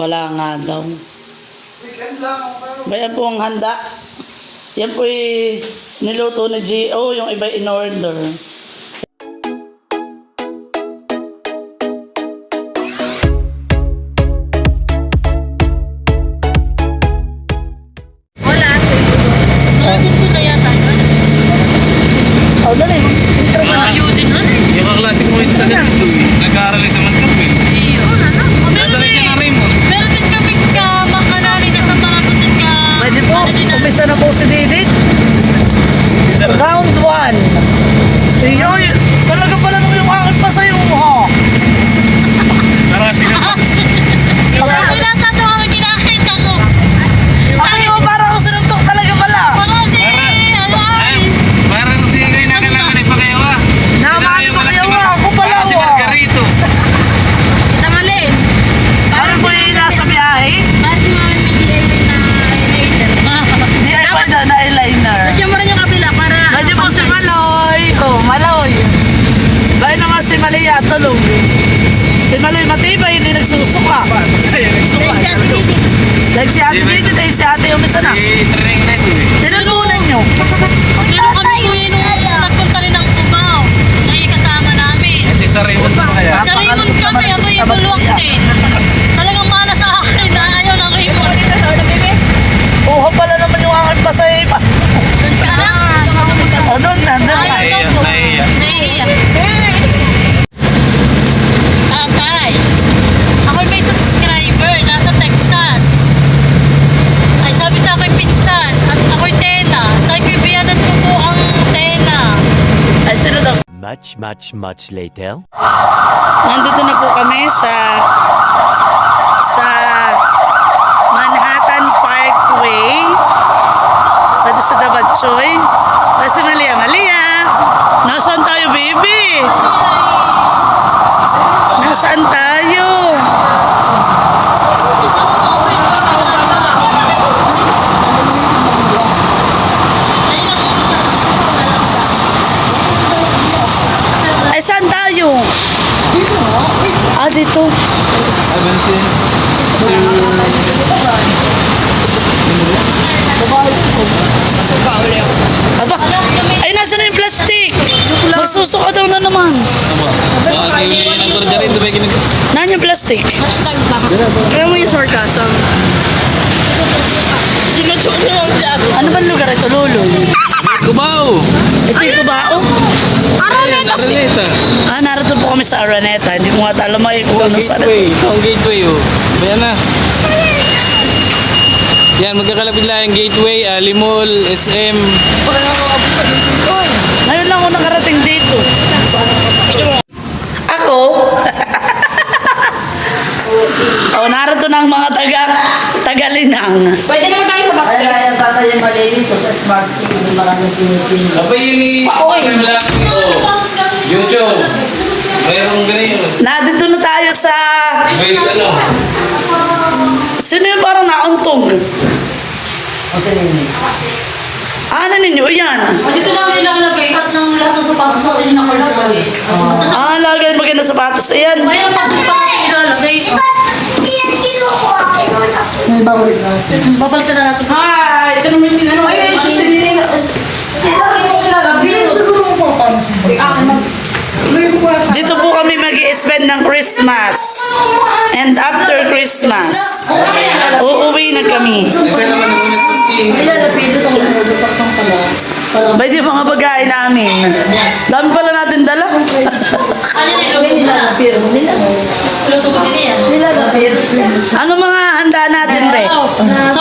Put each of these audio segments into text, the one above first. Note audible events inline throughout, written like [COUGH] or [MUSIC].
Wala nga daw. Weekend lang. Bayan po ang handa. Yan po niluto ni Gio, yung iba in order. Kami, ako yung bulwak din. Talagang mana sa akin na ayaw ng Raymond. Oo, pala naman yung aking pasay pa. Doon ka na. O, doon na, doon na. Ayaw na po. Naiiyak. Tatay, ako'y may subscriber, nasa Texas. Ay, sabi sa akin pinsan, at ako'y Tena. Sabi ko, biyanan ko po ang Tena. Ay, sino daw? Much, much, much later. Nandito na po kami sa sa Manhattan Parkway. Dito sa Dabatchoy. Tapos si Malia, Malia! Nasaan tayo, baby? Nasaan tayo? Ay, saan tayo? Dito. Abansin. Aba, ay, nasa na yung plastic? Magsusuka daw na naman. Naan yung plastic? Kaya mo yung sarcasm. Ano ba lugar ito, Luloy? Kubaw! Ito yung kubao? Ayan, Araneta. Ah, narito po kami sa Araneta. Hindi ko nga alam ay kung ano saan. Gateway. Ito ang gateway oh. Ayan na. Yan, magkakalapit lang yung gateway, Alimol, SM. Ngayon lang ako nakarating dito. Ako? Oh, narito na ang mga taga tagalinang. Pwede naman tayo sa box guys. yung tatay yung mali dito sa Smart TV. Maraming pinipili. Apa yun ni... Paoy. Oh. YouTube. Mayroong ganito. Nandito na tayo sa... Device ano? Sino yung parang nauntog? O sino yun? Ah, ano ninyo? Yan. Dito lang ilalagay kat ng lahat ng sapatos sa akin nakalagay. Ah, lagay maganda sapatos. Ayan. Mayroon pa pa ilalagay. May babalik na. Babalik ka na natin. Hi! Ito naman yung ano. Ay, na. Ko muna sa Dito po kami mag spend ng Christmas. And after Christmas, uuwi na kami. Ba, di mga bagay namin. Dami pala natin dala. Ano yung iluto nila? Luto ko din yan. Ano mga handa natin, be? Sarap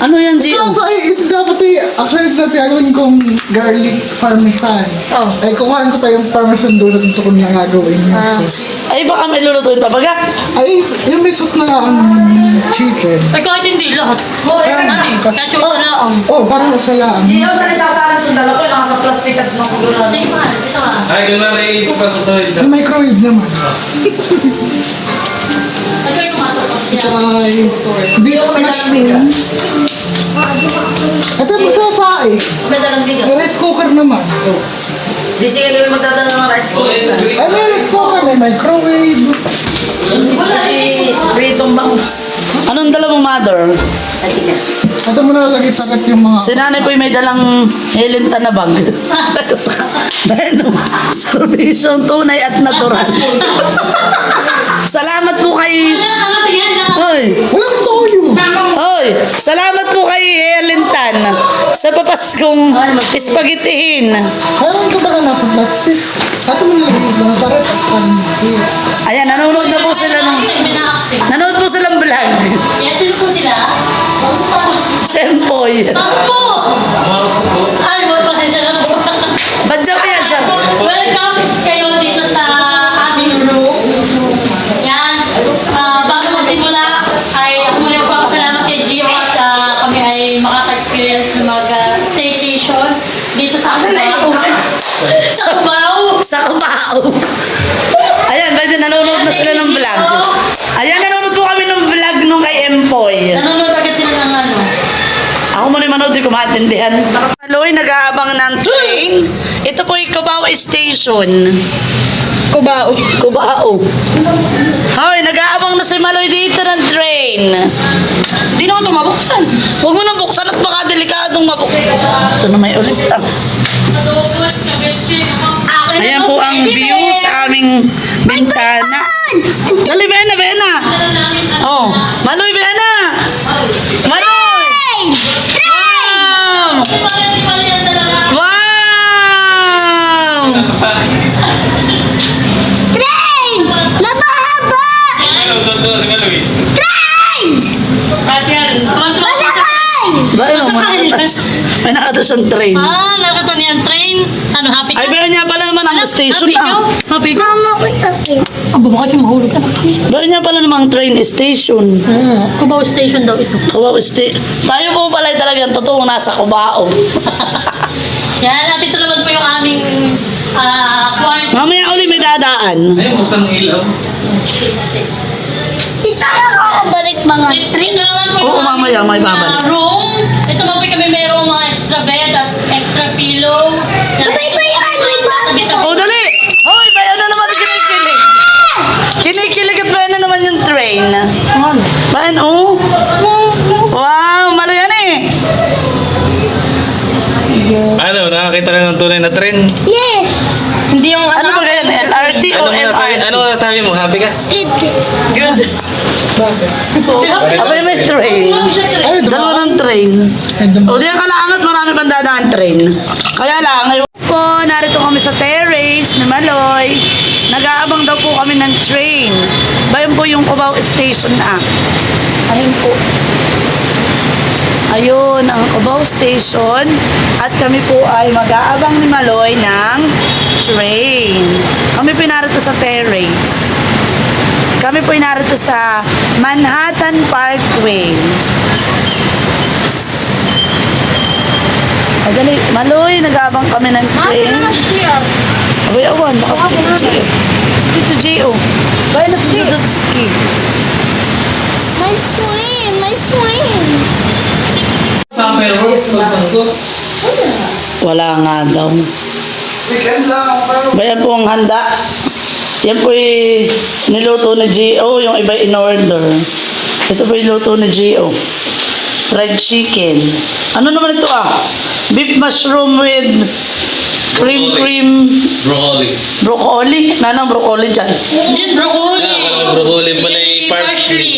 Ano yan, Gio? So, ay, ito dapat eh, actually ito dati gagawin kong garlic parmesan. Oh. Ay, kukuhaan ko pa yung parmesan donut ito ko niya gagawin. Ah. So, Ay, baka may lulutuin pa baga. ay, yung may sauce na lang chicken. Ay, kahit hindi lahat. Oh, Ayan. ano eh. Kahit yung isa lang. Oh, parang nasa lang. Gio, saan isasalan itong dala ko? Nasa plastic at nasa siguro. Sige, mahal. Ito ah. Ay, doon na rin. Yung microwave naman. [LAUGHS] Ay, beef mushroom. Ito bigas. May rice cooker naman. Oh. Di sige kami magdadala ng rice cooker. Ay, may rice cooker, may microwave. Wala eh. Pritong bangus. Anong dala mo, mother? Ito mo nalalagay sa rep yung mga... Si nanay po may dalang Helen Tanabag. [LAUGHS] Dahil no, servisyon tunay at natural. Salamat po kay... Hoy! Walang toyo. Hoy! Salamat po kay Helen Tan sa papaskong espagetihin. Kailan ka ba panty. Ayan, nanonood na po sila ng... Nanonood po silang vlog. Yan, sino po sila? Sempoy. Pasok po! Mo Cubao. Ayan, pwede nanonood na sila ng vlog. Ayan, nanonood po kami ng vlog nung kay Empoy. Nanonood agad sila ng ano. Ako muna yung manood, di ko maintindihan. Maloy, nag-aabang ng train. Ito po yung Cubao Station. Kubao. Cubao. Hoy, nag-aabang na si Maloy dito ng train. Di na ito mabuksan. Huwag mo nang buksan at baka delikadong mabuksan. Ito na may ulit ah. Ang view sa aming bintana. [LAUGHS] Dali, Bena, Bena. Oh, Maloy, Bena. Maloy! Wow! Wow! Train! Labahaba! Train! Masakay! Ba, ano, may nakatas, may nakatas ang train. Ah, nakata niyan train. Ano, happy ka? Ay, niya pala naman ang station ah. Happy ka? Mama ko. Ang bakit yung mahulog ka na? Ba, niya pala naman ang train station. Hmm, Cubao Station daw ito. Cubao Station. Tayo po pala ay talagang totoong nasa Cubao. [LAUGHS] Yan, at ito naman po yung aming ah, kwarto. Mamaya uli may dadaan. Ay, buksan ng ilaw. Dito na ako balik mga train. Ito naman po Oo, yung mamaya, may aming, babalik. ah, room. Ito nakakita na ng tunay na trend? Yes! Hindi yung Ano ba ganyan? LRT o Ano masasabi, MRT? ano masasabi mo? Happy ka? Good. Bakit? Abay, may train. Ay, Dalawa ng train. And the O di ang kalaangat, marami pang dadaan train. Kaya lang, ngayon po, narito kami sa terrace ni Maloy. Nag-aabang daw po kami ng train. Bayan po yung Cubao Station na. Ayun po. Ayun, ang Cubao Station. At kami po ay mag-aabang ni Maloy ng train. Kami po narito sa terrace. Kami po narito sa Manhattan Parkway. Ay, dali. Maloy, nag-aabang kami ng train. siya? Abay, awan. Baka si Tito Gio. Si Tito Gio. Bayan na si Dudutski. May swing! May swing! Wala nga daw. weekend lang, pero Bayan po ang handa. Yan po yung niluto ni Gio, yung iba in order. Ito po yung luto ni Gio. Fried chicken. Ano naman ito ah? Beef mushroom with cream Broccoli. cream Broccoli. broccoli. Nanang broccoli dyan. Yan, broccoli. Yeah, broccoli pala yung parsley.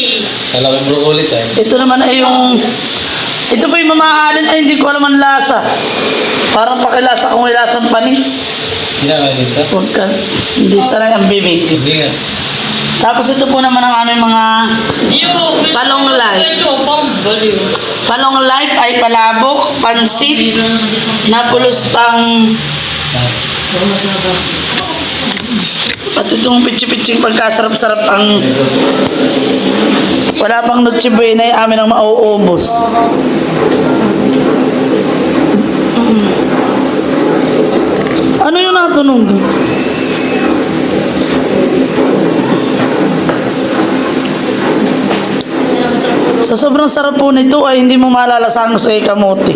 Kala ko broccoli tayo. Ito naman ay yung... Ito po yung mamahalin ay hindi ko alam ang lasa. Parang pakilasa kung may lasang panis. Kinakain kita? Huwag ka. Hindi sanay ang bibig. Hindi nga. Tapos ito po naman ang aming mga Palong baliw. palong life ay palabok, pansit, napulos pang Pati itong pitsi-pitsing pagkasarap-sarap ang wala pang Noche Buena ay amin ang mauubos. Ano yung natunog? Sa sobrang sarap po nito ay hindi mo malalasahan sa kamote.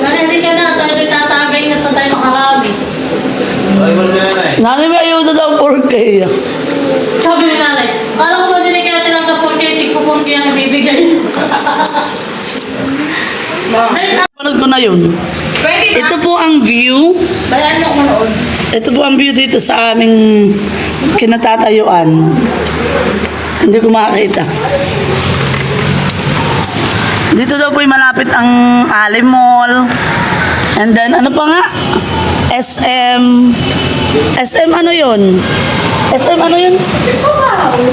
Nanay, hindi ka na. Tayo tatagay na to tayo makarami. Ay, mo sila na eh. Nanay, may ayuda daw ang 4K. Sabi ni nanay, alam tigpo po kaya bibigay. Panood ko na yun. Ito po ang view. Bayan mo ko noon. Ito po ang view dito sa aming kinatatayuan. Hindi ko makakita. Dito daw po malapit ang Ali Mall. And then, ano pa nga? SM. SM ano yun? SM ano yun?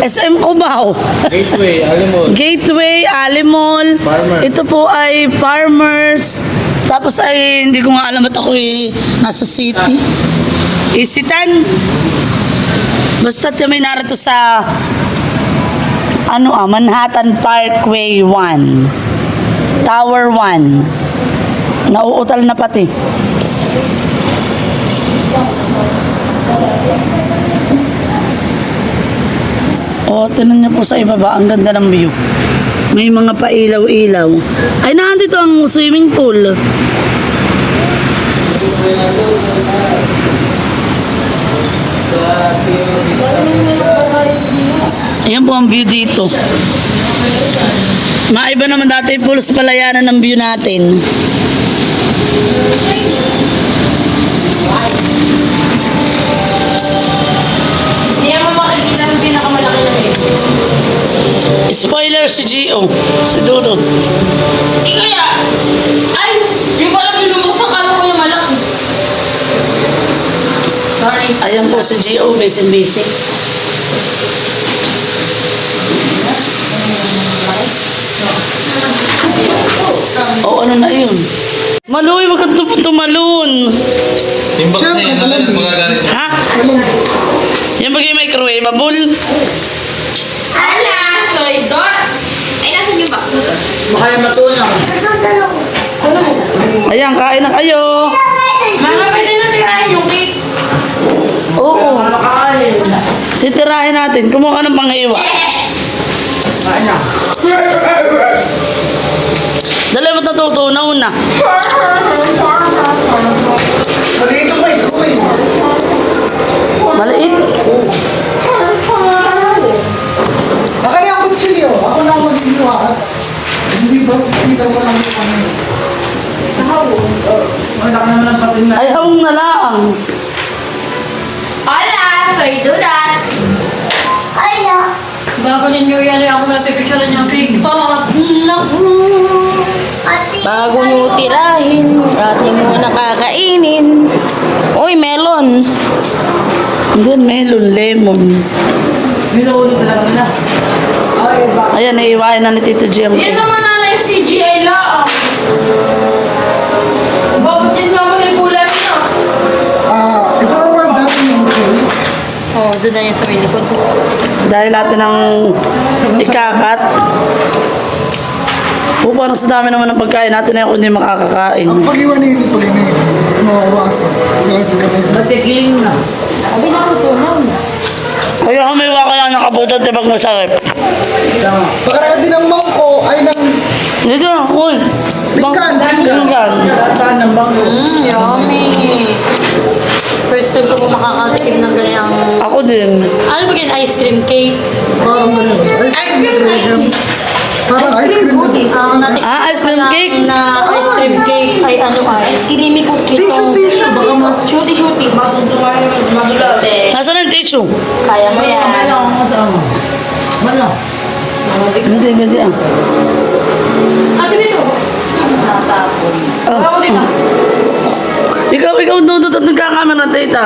SM Cubao. Gateway, alam mo. Gateway, Alimol. Farmer. Ito po ay farmers. Tapos ay hindi ko nga alam at ako nasa city. Isitan. Basta kami narito sa ano ah, Manhattan Parkway 1. Tower 1. Nauutal na pati. O, tinan niyo po sa ibaba. Ang ganda ng view. May mga pailaw-ilaw. Ay, nandito ang swimming pool. Ayan po ang view dito. Maiba naman dati pulos palayanan ng view natin. Spoiler si Gio. Si Dudut. Hindi kaya. Ay, yung pala binubuksan ka ko yung malaki. Sorry. Ayan po si Gio. Busy-busy. O ano na yun? Maluy, wag kang tum- tumalon. Yung box na yun, alam mo magagalit. Ha? Yan bagay microwaveable. Ala, mo to? Ayan, kain na kayo. Mama, pwede na tirahin yung cake. Oo. Titirahin natin. Kumuha ng panghiwa. Dali mo natutunaw na. Maliit ang microwave. Maliit. Ako na ang kutsilyo. Ako na ang maghihiwa. Hindi ba, hindi daw wala mo ano. Ay, hawang na lang. Ala, soy do that. Ala. Bago ninyo yan, eh, ako na pipicture niya ang big pot. Naku. Bago nyo tirahin, ating muna kakainin. Uy, melon. Hindi, melon, lemon. Ayan, naiiwain na ni Tito ang Yan cake. naman Doon na yan sa may likod. Dahil natin ang ikakat. O, parang sa dami naman ng pagkain natin na ako hindi makakakain. Ang pag-iwan na yun, pag ina yun. Mawawasan. Grabe ka na. Kaya kung may waka lang nakabutot, di bag masarap. Pakaraan din ng mangko ay ng Dito, uy. Bang, Bingkan. bingkan. Mmm, yummy. First time ko po makakatikim ng ganyang... Ako din. Ano ba yan? Ice cream cake? parang ano. Ice cream cake. Parang ice cream cake. Ang natik Ah, ice cream cake? na ice cream cake ay ano ay? Kinimi ko Tissue, tissue. Baka ma... Shooty, shooty. Nasaan ang tissue? Kaya mo yan. Hindi, hindi ah. Ate Bito, Oh. Ikaw, ikaw, dudot at nagkakamera, tita.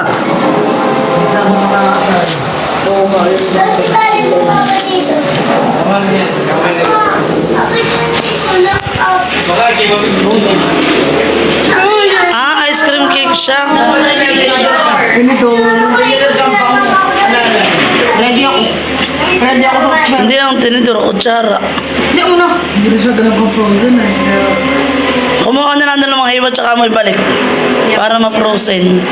Baka kayo mabibunod. Ah, ice cream cake siya. Ganito. Hindi ang tinidor, kutsara. Hindi na siya ganun frozen eh. Kumuha na lang ng mga hiwa tsaka mo ibalik. Para ma-frozen.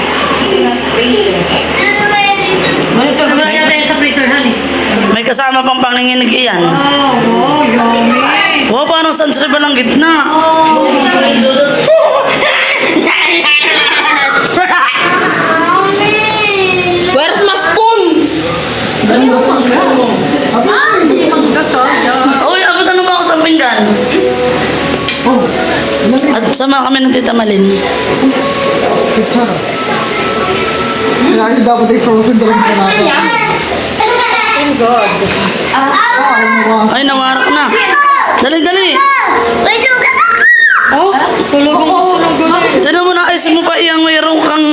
Natin sa freezer, honey? May kasama pang panginginig iyan. Oh, yummy. Wow, parang sunscreen ba lang gitna? [LAUGHS] Where's my spoon? Uy, abot ano ba ako sa pinggan? Oh, At sama kami ng tita Malin. Kutsara. Kaya yun dapat ay frozen drink na natin. Ay, nawarak na. Dali, dali. Oh, tulog gulo. Sino mo na ice mo pa iyang mayroong kang...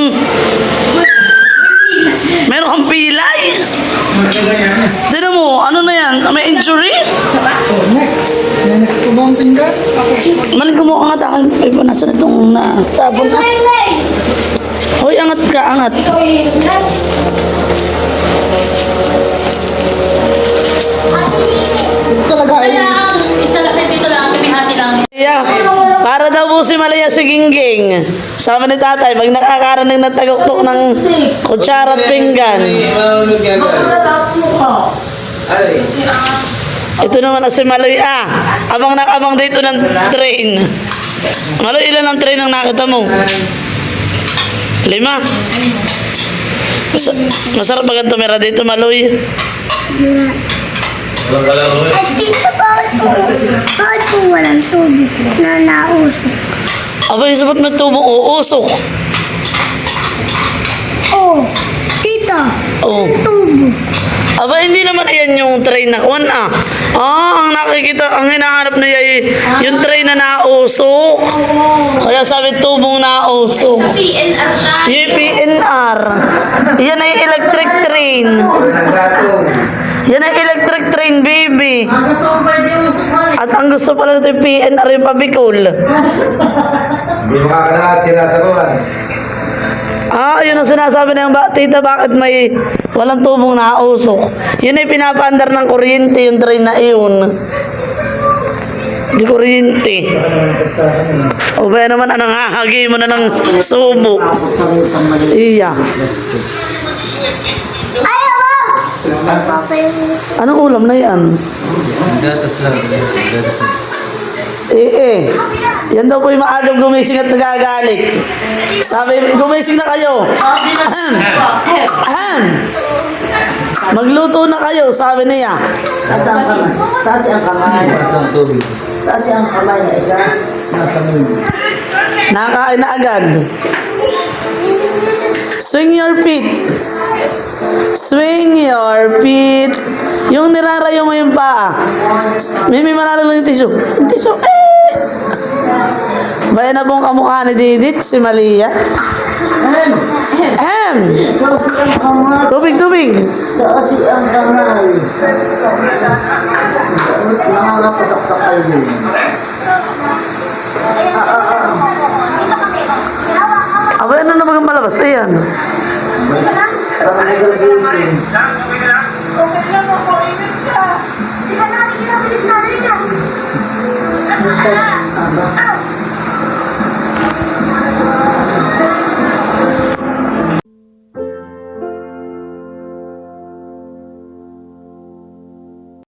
Meron kang pilay? Sino mo, ano na yan? May injury? Next. Next ko ba ang pinggan? Malin ko mo angat akin. Ay, panasan itong natapon na. Hoy, angat ka, angat. Ito talaga ay... Isa lang. Yeah. Para daw po si Malaya si Gingging. Sama ni tatay, pag nakakaraning ng taguktok ng kutsara at pinggan. Ito naman na si Maloy ah. Abang na abang dito ng train. Maloy, ilan ang train ang nakita mo? Lima. Mas masarap ba ganito tumira dito, Maloy? At dito bakit po, bakit po walang tubig na nausok? Abay, sabat mo tubong uusok. Oh, tita, Oh. tubo. Aba, hindi naman yan yung train na kuwan ah. Ah, ang nakikita, ang hinahanap niya ay yung train na nausok. Kaya sabi tubong nausok. PNR na. Yung PNR. Yan ay electric train. Yan ay electric train, baby. At ang gusto pala nito yung PNR yung pabikol. Hindi makakalahat sila sa kuwan. Ah, yun ang sinasabi ng ba, tita, bakit may walang tubong nausok? Yun ay pinapaandar ng kuryente, yung train na iyon. Di kuryente. O ba naman, anong hahagi mo na ng subo? Iya. Anong ulam na yan? Eh, eh. Yan daw po yung maagang gumising at nagagalit. Sabi, gumising na kayo. Ahem. Ahem. Magluto na kayo, sabi niya. Taas ang kamay. Taas ang kamay. Taas ang kamay na isa. Nakakain na agad. Swing your feet. Swing your feet. Yung nirarayo mo yung paa. Mimi, manalo lang yung tissue. Yung tissue, eh! Bayan na pong kamukha ni Didit, si Malia. Ang kamay. Tubig, tubig! Taas ang kamay. Nangangapasak sa kalbo. Abay, ano na bagang palabas? Ayan. Parang nag-gising. Okay lang ako, ingat ka. Di ba natin kinabilis natin ka?